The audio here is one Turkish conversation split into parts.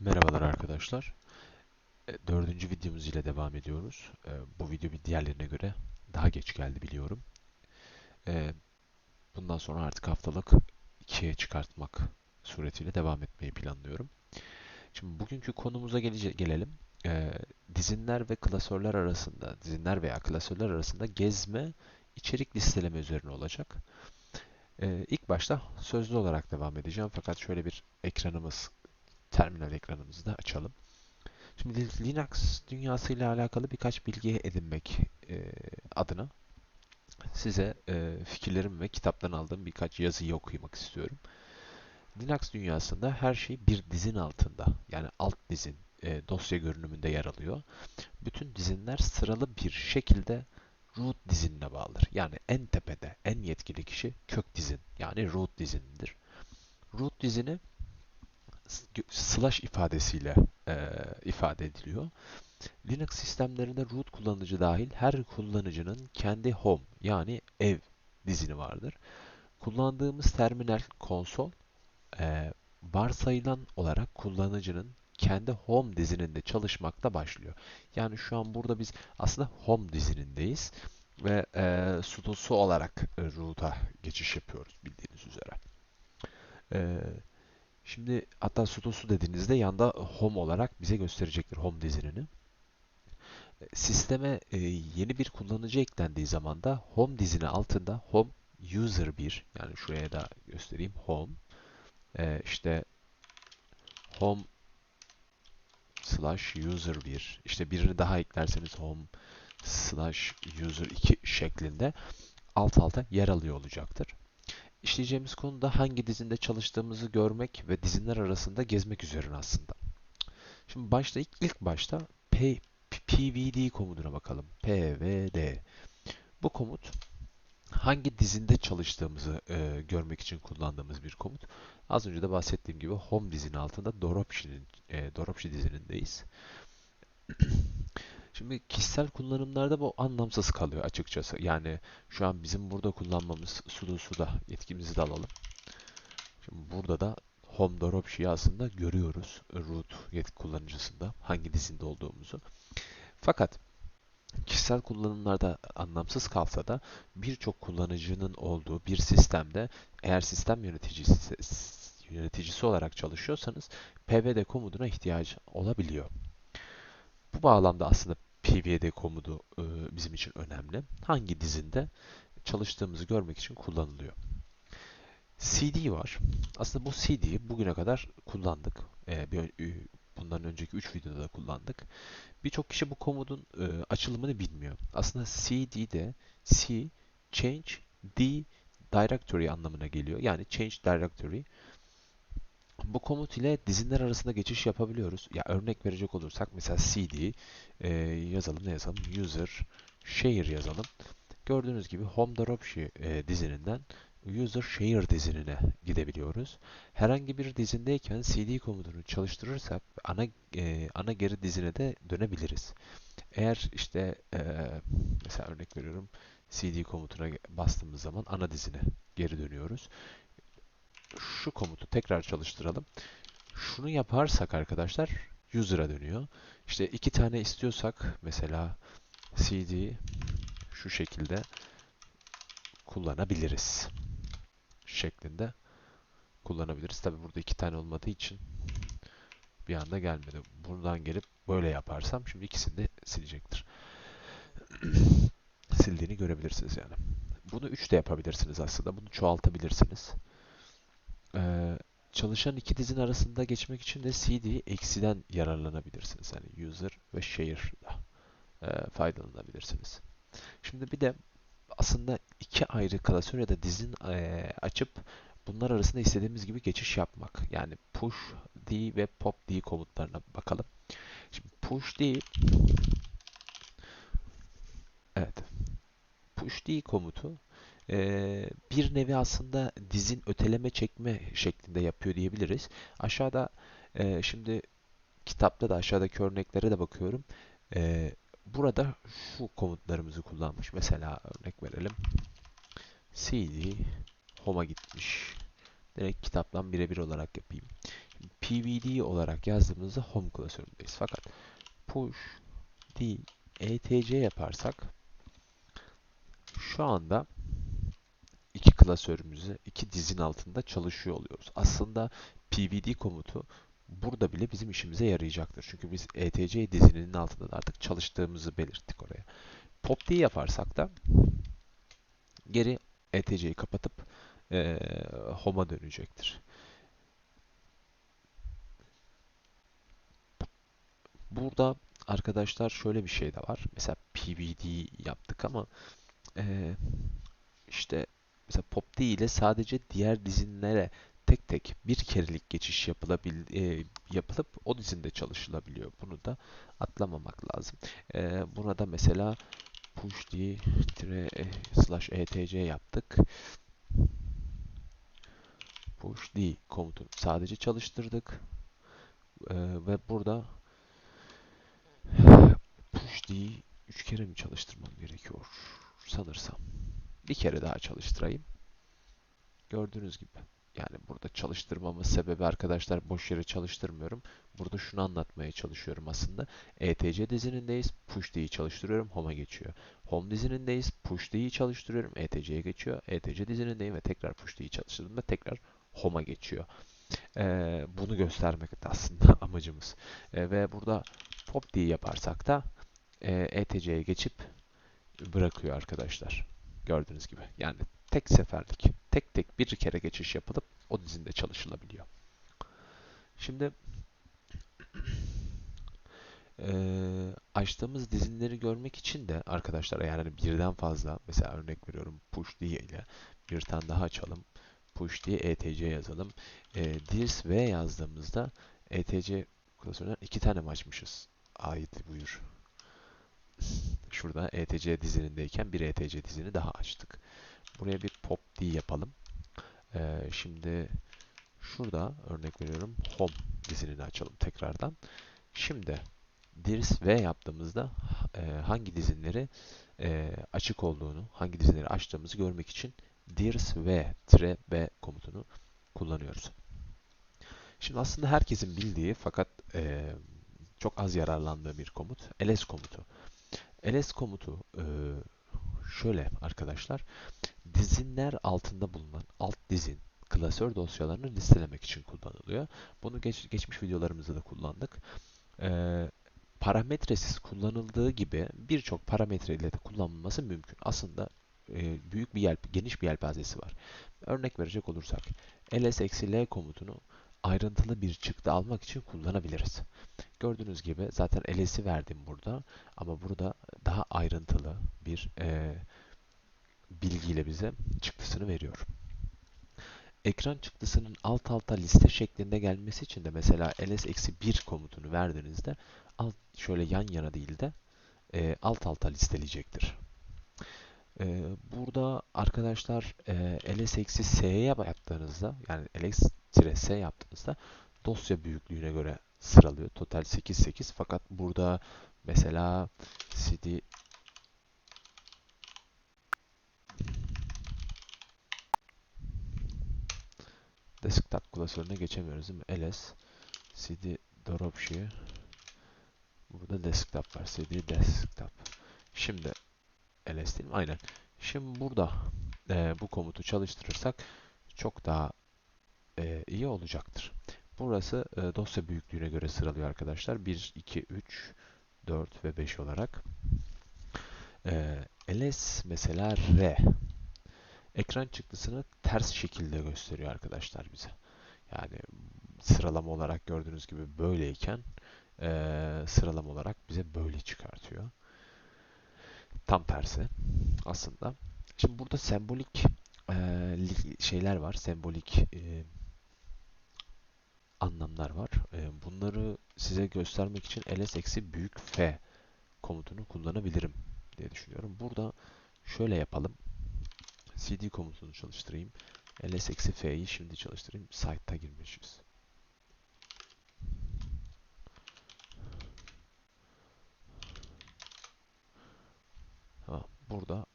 Merhabalar arkadaşlar. E, Dördüncü videomuz ile devam ediyoruz. E, Bu video bir diğerlerine göre daha geç geldi biliyorum. E, Bundan sonra artık haftalık ikiye çıkartmak suretiyle devam etmeyi planlıyorum. Şimdi bugünkü konumuza gelelim. Dizinler ve klasörler arasında, dizinler veya klasörler arasında gezme, içerik listeleme üzerine olacak. İlk başta sözlü olarak devam edeceğim fakat şöyle bir ekranımız, terminal ekranımızı da açalım. Şimdi Linux dünyasıyla alakalı birkaç bilgi edinmek e, adına size e, fikirlerim ve kitaptan aldığım birkaç yazıyı okumak istiyorum. Linux dünyasında her şey bir dizin altında, yani alt dizin e, dosya görünümünde yer alıyor. Bütün dizinler sıralı bir şekilde root dizinine bağlıdır. Yani en tepede, en yetkili kişi kök dizin, yani root dizinidir. Root dizini slash ifadesiyle e, ifade ediliyor. Linux sistemlerinde root kullanıcı dahil her kullanıcının kendi home yani ev dizini vardır. Kullandığımız terminal konsol e, varsayılan olarak kullanıcının kendi home dizininde çalışmakta başlıyor. Yani şu an burada biz aslında home dizinindeyiz ve e, sudosu olarak e, root'a geçiş yapıyoruz bildiğiniz üzere. E, Şimdi hatta sudosu dediğinizde yanda home olarak bize gösterecektir home dizinini. Sisteme e, yeni bir kullanıcı eklendiği zaman da home dizini altında home user 1 yani şuraya da göstereyim home e, işte home slash user 1 işte birini daha eklerseniz home slash user 2 şeklinde alt alta yer alıyor olacaktır. İşleyeceğimiz konu da hangi dizinde çalıştığımızı görmek ve dizinler arasında gezmek üzerine aslında. Şimdi başta ilk, ilk başta P, pvd komutuna bakalım. pvd. Bu komut hangi dizinde çalıştığımızı e, görmek için kullandığımız bir komut. Az önce de bahsettiğim gibi home dizinin altında Doropshi'nin e, Doropshi dizinindeyiz. Şimdi kişisel kullanımlarda bu anlamsız kalıyor açıkçası. Yani şu an bizim burada kullanmamız sudo suda yetkimizi de alalım. Şimdi burada da home Doropshi'yi aslında görüyoruz root yetki kullanıcısında hangi dizinde olduğumuzu. Fakat kişisel kullanımlarda anlamsız kalsa da birçok kullanıcının olduğu bir sistemde eğer sistem yöneticisi yöneticisi olarak çalışıyorsanız pvd komutuna ihtiyaç olabiliyor. Bu bağlamda aslında pvd komutu e, bizim için önemli. Hangi dizinde çalıştığımızı görmek için kullanılıyor. CD var. Aslında bu CD'yi bugüne kadar kullandık. E, bir, bundan önceki 3 videoda da kullandık. Birçok kişi bu komutun e, açılımını bilmiyor. Aslında CD'de C change D directory anlamına geliyor. Yani change directory. Bu komut ile dizinler arasında geçiş yapabiliyoruz. Ya örnek verecek olursak mesela cd e, yazalım ne yazalım? User share yazalım. Gördüğünüz gibi home Dropshy e, dizininden user share dizinine gidebiliyoruz. Herhangi bir dizindeyken cd komutunu çalıştırırsak ana e, ana geri dizine de dönebiliriz. Eğer işte e, mesela örnek veriyorum cd komutuna bastığımız zaman ana dizine geri dönüyoruz şu komutu tekrar çalıştıralım. Şunu yaparsak arkadaşlar user'a dönüyor. İşte iki tane istiyorsak mesela cd şu şekilde kullanabiliriz. Şeklinde kullanabiliriz. Tabi burada iki tane olmadığı için bir anda gelmedi. Buradan gelip böyle yaparsam şimdi ikisini de silecektir. Sildiğini görebilirsiniz yani. Bunu 3 de yapabilirsiniz aslında. Bunu çoğaltabilirsiniz. Çalışan iki dizin arasında geçmek için de cd eksiden yararlanabilirsiniz. Yani user ve share'da e, faydalanabilirsiniz. Şimdi bir de aslında iki ayrı klasör ya da dizin e, açıp bunlar arasında istediğimiz gibi geçiş yapmak. Yani push d ve pop d komutlarına bakalım. Şimdi push d evet push d komutu bir nevi aslında dizin öteleme çekme şeklinde yapıyor diyebiliriz. Aşağıda şimdi kitapta da aşağıdaki örneklere de bakıyorum. Burada şu komutlarımızı kullanmış. Mesela örnek verelim. cd home'a gitmiş. Direkt kitaptan birebir olarak yapayım. pvd olarak yazdığımızda home klasöründeyiz. Fakat push d etc yaparsak şu anda klasörümüzü iki dizin altında çalışıyor oluyoruz. Aslında pvd komutu burada bile bizim işimize yarayacaktır. Çünkü biz etc dizinin altında da artık çalıştığımızı belirttik oraya. pop d yaparsak da geri etc'yi kapatıp e, home'a dönecektir. Burada arkadaşlar şöyle bir şey de var. Mesela pvd yaptık ama e, işte mesela pop D ile sadece diğer dizinlere tek tek bir kerelik geçiş yapılabil, e, yapılıp o dizinde çalışılabiliyor. Bunu da atlamamak lazım. E, buna da mesela push d slash etc yaptık. Push d komutu sadece çalıştırdık. E, ve burada push d 3 kere mi çalıştırmam gerekiyor? Sanırsam. Bir kere daha çalıştırayım. Gördüğünüz gibi. Yani burada çalıştırmamın sebebi arkadaşlar boş yere çalıştırmıyorum. Burada şunu anlatmaya çalışıyorum aslında. ETC dizinindeyiz. Push D'yi çalıştırıyorum. Home'a geçiyor. Home dizinindeyiz. Push D'yi çalıştırıyorum. ETC'ye geçiyor. ETC dizinindeyim ve tekrar Push D'yi çalıştırdığımda tekrar Home'a geçiyor. Ee, bunu göstermek aslında amacımız. Ee, ve burada Pop D yaparsak da e, ETC'ye geçip bırakıyor arkadaşlar. Gördüğünüz gibi. Yani tek seferlik, tek tek bir kere geçiş yapılıp o dizinde çalışılabiliyor. Şimdi e, açtığımız dizinleri görmek için de arkadaşlar yani birden fazla mesela örnek veriyorum push D ile bir tane daha açalım. Push D etc yazalım. E, dirs v yazdığımızda etc klasöründen iki tane açmışız? Ait buyur. Şurada etc dizinindeyken bir etc dizini daha açtık. Buraya bir pop d yapalım. Ee, şimdi şurada örnek veriyorum home dizinini açalım tekrardan. Şimdi dirs v yaptığımızda e, hangi dizinleri e, açık olduğunu, hangi dizinleri açtığımızı görmek için dirs v tire b komutunu kullanıyoruz. Şimdi aslında herkesin bildiği fakat e, çok az yararlandığı bir komut ls komutu. Ls komutu e, şöyle arkadaşlar dizinler altında bulunan alt dizin klasör dosyalarını listelemek için kullanılıyor. Bunu geç, geçmiş videolarımızda da kullandık. Ee, parametresiz kullanıldığı gibi birçok parametre ile de kullanılması mümkün. Aslında e, büyük bir yelp, geniş bir yelpazesi var. Örnek verecek olursak ls-l komutunu ayrıntılı bir çıktı almak için kullanabiliriz. Gördüğünüz gibi zaten ls'i verdim burada ama burada daha ayrıntılı bir e, bilgiyle bize çıktısını veriyor. Ekran çıktısının alt alta liste şeklinde gelmesi için de mesela ls-1 komutunu verdiğinizde alt şöyle yan yana değil de e, alt alta listeleyecektir. E, burada arkadaşlar e, ls-s'ye yaptığınızda yani ls-s yaptığınızda dosya büyüklüğüne göre sıralıyor. Total 8 8 fakat burada mesela cd desktop klasörüne geçemiyoruz değil mi? ls cd dropshy burada desktop var. cd desktop. Şimdi ls değil mi? Aynen. Şimdi burada e, bu komutu çalıştırırsak çok daha e, iyi olacaktır. Burası e, dosya büyüklüğüne göre sıralıyor arkadaşlar. 1, 2, 3, 4 ve 5 olarak. E, ls mesela r ekran çıktısını ters şekilde gösteriyor arkadaşlar bize. Yani sıralama olarak gördüğünüz gibi böyleyken e, sıralama olarak bize böyle çıkartıyor. Tam tersi aslında. Şimdi burada sembolik e, şeyler var. Sembolik e, anlamlar var. E, bunları size göstermek için ls büyük f komutunu kullanabilirim diye düşünüyorum. Burada şöyle yapalım cd komutunu çalıştırayım. ls-f'yi şimdi çalıştırayım. Site'ta girmişiz. Burada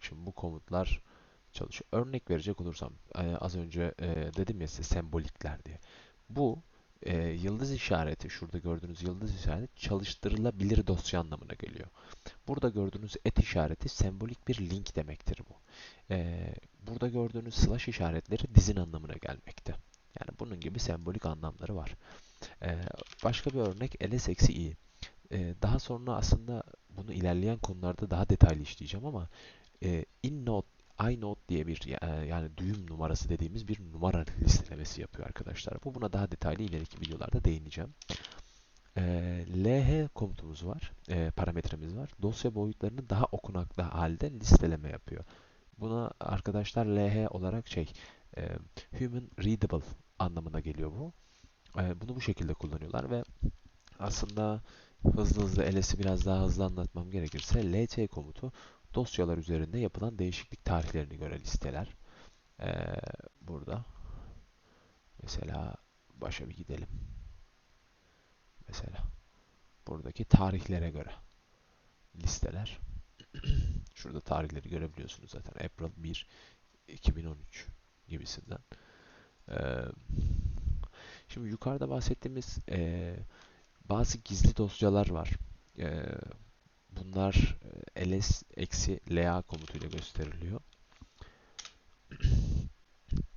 şimdi bu komutlar çalışıyor. Örnek verecek olursam az önce dedim ya size sembolikler diye. Bu e, yıldız işareti, şurada gördüğünüz yıldız işareti çalıştırılabilir dosya anlamına geliyor. Burada gördüğünüz et işareti sembolik bir link demektir bu. E, burada gördüğünüz slash işaretleri dizin anlamına gelmekte. Yani bunun gibi sembolik anlamları var. E, başka bir örnek ls-i. E, daha sonra aslında bunu ilerleyen konularda daha detaylı işleyeceğim ama e, inNode, inode diye bir e, yani düğüm numarası dediğimiz bir numara listelemesi yapıyor arkadaşlar. Bu buna daha detaylı ileriki videolarda değineceğim. E, lh komutumuz var, e, parametremiz var. Dosya boyutlarını daha okunaklı halde listeleme yapıyor. Buna arkadaşlar lh olarak şey e, human readable anlamına geliyor bu. E, bunu bu şekilde kullanıyorlar ve aslında hızlı hızlı ls'i biraz daha hızlı anlatmam gerekirse lt komutu dosyalar üzerinde yapılan değişiklik tarihlerini göre listeler. Ee, burada mesela başa bir gidelim. Mesela buradaki tarihlere göre listeler. Şurada tarihleri görebiliyorsunuz zaten. April 1 2013 gibisinden. Ee, şimdi yukarıda bahsettiğimiz e, bazı gizli dosyalar var. E, bunlar ls-la komutuyla gösteriliyor.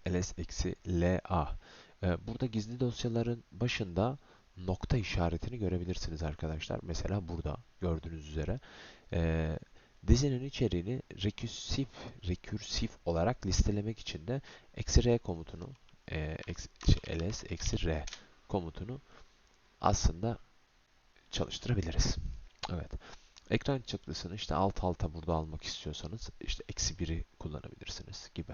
ls-la e, Burada gizli dosyaların başında nokta işaretini görebilirsiniz arkadaşlar. Mesela burada gördüğünüz üzere e, dizinin içeriğini rekürsif, rekürsif olarak listelemek için de eksi r komutunu e, şey, ls eksi r komutunu aslında çalıştırabiliriz. Evet. Ekran çıktısını işte alt alta burada almak istiyorsanız işte eksi 1'i kullanabilirsiniz gibi.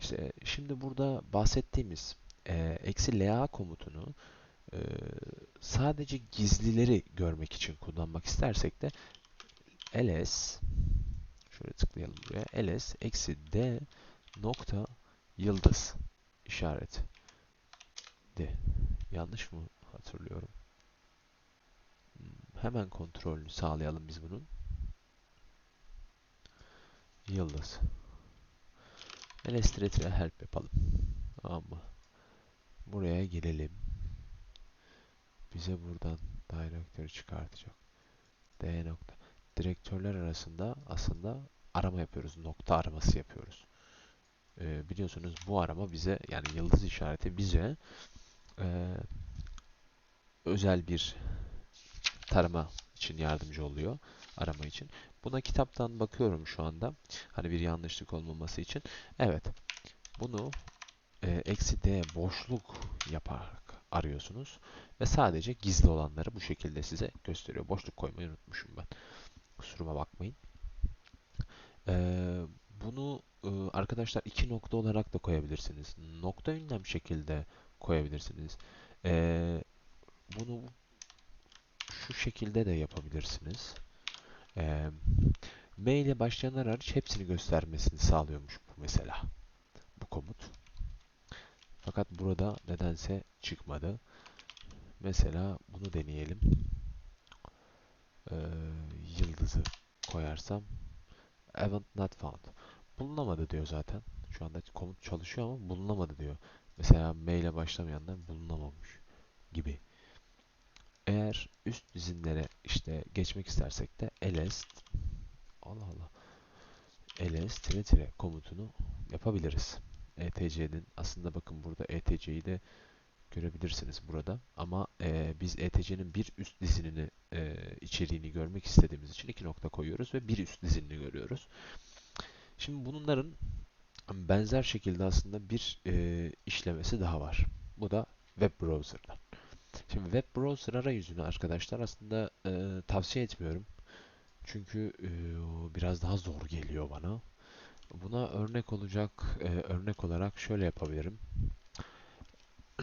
İşte şimdi burada bahsettiğimiz e, eksi la komutunu e, sadece gizlileri görmek için kullanmak istersek de ls şöyle tıklayalım buraya ls eksi d nokta yıldız işareti. De yanlış mı hatırlıyorum Hemen kontrolünü sağlayalım biz bunun. Yıldız. Illustrator'a help yapalım. Ama buraya gelelim. Bize buradan direktörü çıkartacak. D nokta. Direktörler arasında aslında arama yapıyoruz. Nokta araması yapıyoruz. Ee, biliyorsunuz bu arama bize yani yıldız işareti bize e, özel bir tarama için yardımcı oluyor. Arama için. Buna kitaptan bakıyorum şu anda. Hani bir yanlışlık olmaması için. Evet. Bunu e, eksi d boşluk yaparak arıyorsunuz. Ve sadece gizli olanları bu şekilde size gösteriyor. Boşluk koymayı unutmuşum ben. Kusuruma bakmayın. Ee, bunu e, arkadaşlar iki nokta olarak da koyabilirsiniz. Nokta ünlem şekilde koyabilirsiniz. Ee, bunu şu şekilde de yapabilirsiniz. E, M ile başlayanlar hariç hepsini göstermesini sağlıyormuş bu mesela. Bu komut. Fakat burada nedense çıkmadı. Mesela bunu deneyelim. Ee, yıldızı koyarsam event not found. Bulunamadı diyor zaten. Şu anda komut çalışıyor ama bulunamadı diyor. Mesela M ile başlamayanlar bulunamamış gibi. Eğer üst dizinlere işte geçmek istersek de ls Allah Allah ls tire tire komutunu yapabiliriz. etc'nin aslında bakın burada etc'yi de görebilirsiniz burada ama e, biz etc'nin bir üst dizinini e, içeriğini görmek istediğimiz için iki nokta koyuyoruz ve bir üst dizinini görüyoruz. Şimdi bunların benzer şekilde aslında bir e, işlemesi daha var. Bu da web browser'dan. Şimdi web browser arayüzünü arkadaşlar aslında e, tavsiye etmiyorum. Çünkü e, biraz daha zor geliyor bana. Buna örnek olacak e, örnek olarak şöyle yapabilirim.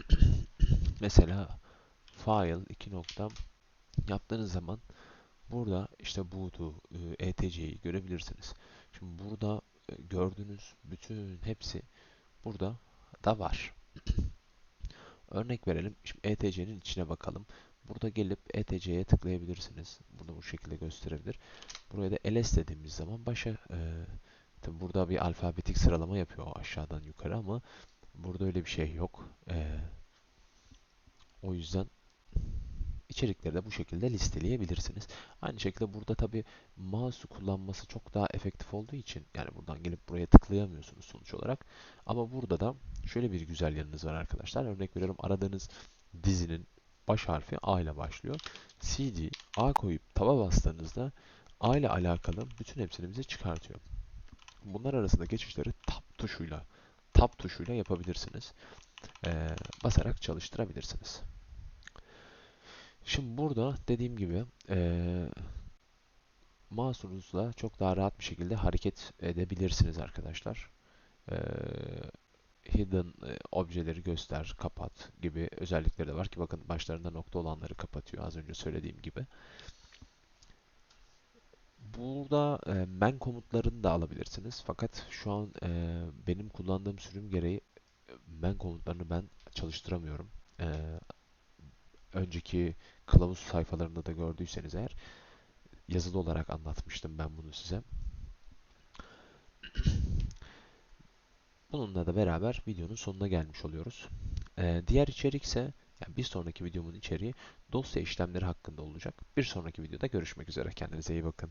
Mesela file 2 nokta yaptığınız zaman burada işte boot'u, e, etc'yi görebilirsiniz. Şimdi burada e, gördüğünüz bütün hepsi burada da var. Örnek verelim. Şimdi ETC'nin içine bakalım. Burada gelip ETC'ye tıklayabilirsiniz. Bunu bu şekilde gösterebilir. Buraya da ls dediğimiz zaman başa e, tabi burada bir alfabetik sıralama yapıyor aşağıdan yukarı ama burada öyle bir şey yok. E, O yüzden içerikleri de bu şekilde listeleyebilirsiniz. Aynı şekilde burada tabi mouse'u kullanması çok daha efektif olduğu için yani buradan gelip buraya tıklayamıyorsunuz sonuç olarak. Ama burada da şöyle bir güzel yanınız var arkadaşlar. Örnek veriyorum aradığınız dizinin baş harfi A ile başlıyor. CD A koyup taba bastığınızda A ile alakalı bütün hepsini bize çıkartıyor. Bunlar arasında geçişleri tab tuşuyla tab tuşuyla yapabilirsiniz. Ee, basarak çalıştırabilirsiniz. Şimdi burada dediğim gibi ee, mouse'unuzla çok daha rahat bir şekilde hareket edebilirsiniz arkadaşlar. Ee, hidden objeleri göster, kapat gibi özellikleri de var ki bakın başlarında nokta olanları kapatıyor az önce söylediğim gibi. Burada e, man komutlarını da alabilirsiniz. Fakat şu an e, benim kullandığım sürüm gereği man komutlarını ben çalıştıramıyorum. E, önceki kılavuz sayfalarında da gördüyseniz eğer yazılı olarak anlatmıştım ben bunu size. Bununla da beraber videonun sonuna gelmiş oluyoruz. Ee, diğer içerik ise yani bir sonraki videomun içeriği dosya işlemleri hakkında olacak. Bir sonraki videoda görüşmek üzere. Kendinize iyi bakın.